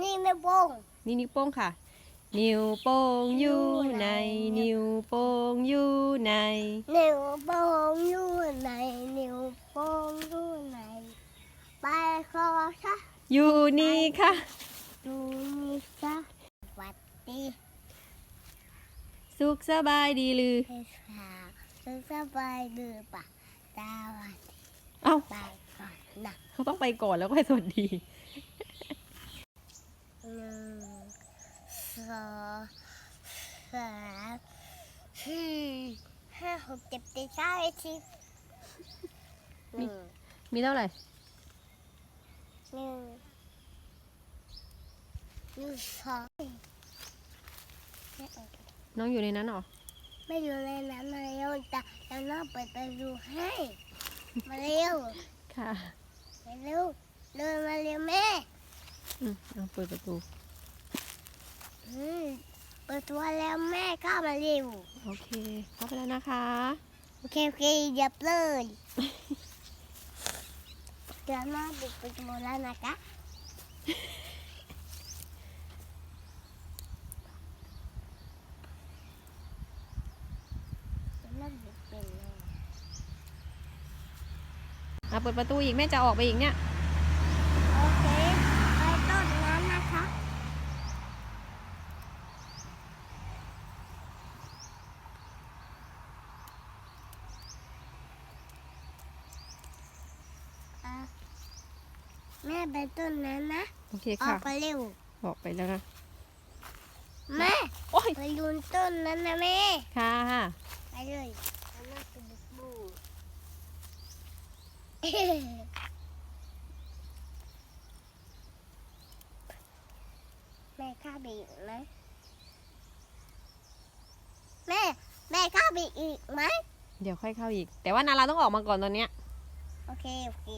นี่ไม่โป้งนี่นิ้วโป้งค่ะ นิ้วโป้งอยู่ใน นิ้วโป้งอยู่ใน นิ้วโป้งอยู่ไหนนิ้วโป้งอยู่ไหนไปขอซะอยู่นี่ค่ะ ดูนี่ซะสวัสดีสุขสบายดีหรือเพื่อนสาวสุขสบายดีปะสวัสดีเอ้าไปก่อนนะเขาต้องไปก่อนแล้วก็ให้สวัสดี หนึ่งส องสามสี่ห้าหกเจ็ดแปดเก้าสิบหนึ่งมีเท่าไหร่หนึ่งหนึ่งสองน้องอยู่ในนั้นเหรอ ไม่อยู่ในนั้นมาเร็วจะจะน้องเปิดประตูให้ มาเร็ว ค่ะ มาเร็วเดินมาเร็วแม่ อืมเอาเปิดประตูอืม เปิดตัวแล้วแม่เข้ามาเร็ว โอเคเข้าไปแล้วนะคะ โอเคโอเคเหยับเลยเดี๋ยวน้องปิดประตูแล้วนะคะเดี๋ยวน้องปิดเป็นเลยอะเปิดประตูอีกแม่จะออกไปอีกเนี่ย โอเคไปต้นนั้นนะคะอะ แม่ไปต้นนั้นนะโอเคออค่ะ กไปเร็วออกไปแล้วนะ แม่โอ้ยไปดูต้นนั้นนะแม่ ค่ะ ไปเลยอันนั้นคือบุกบูแม่ข้าไปอีกไหมแม่ แม่ข้าไปอีกไหมเดี๋ยวค่อยเข้าอีก แต่ว่านาราต้องออกมาก่อนตอนเนี้ย โอเค โอเค